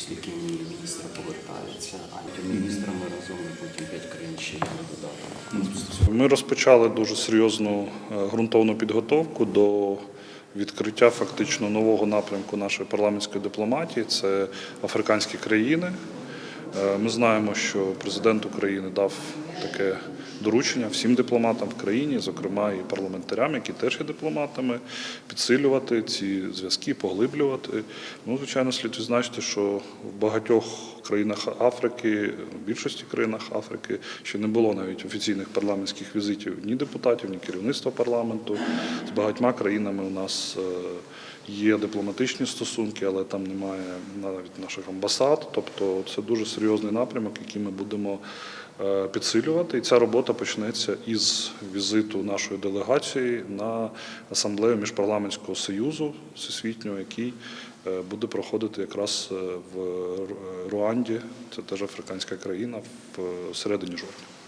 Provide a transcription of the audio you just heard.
Оскільки міністра повертається, а міністра ми разом потім п'ять країн ще додаток. Ми розпочали дуже серйозну е, ґрунтовну підготовку до. Відкриття фактично нового напрямку нашої парламентської дипломатії це африканські країни, Е, Ми знаємо, що президент України дав таке доручення всім дипломатам в країні, зокрема і парламентарям, які теж є дипломатами, підсилювати ці зв'язки, поглиблювати. Ну, звичайно, слід відзначити, що в багатьох країнах Африки, в більшості країнах Африки ще не було навіть офіційних парламентських візитів ні депутатів, ні керівництва парламенту. З багатьма країнами у нас е, є дипломатичні стосунки, але там немає навіть наших амбасад. Тобто це дуже серйозний напрямок, який ми будемо е, підсилювати. І ця робота почнеться із візиту нашої делегації на асамблею міжпарламентського союзу всесвітнього, який е, буде проходити якраз е, в Руанді, це теж африканська країна, в середині жовтня.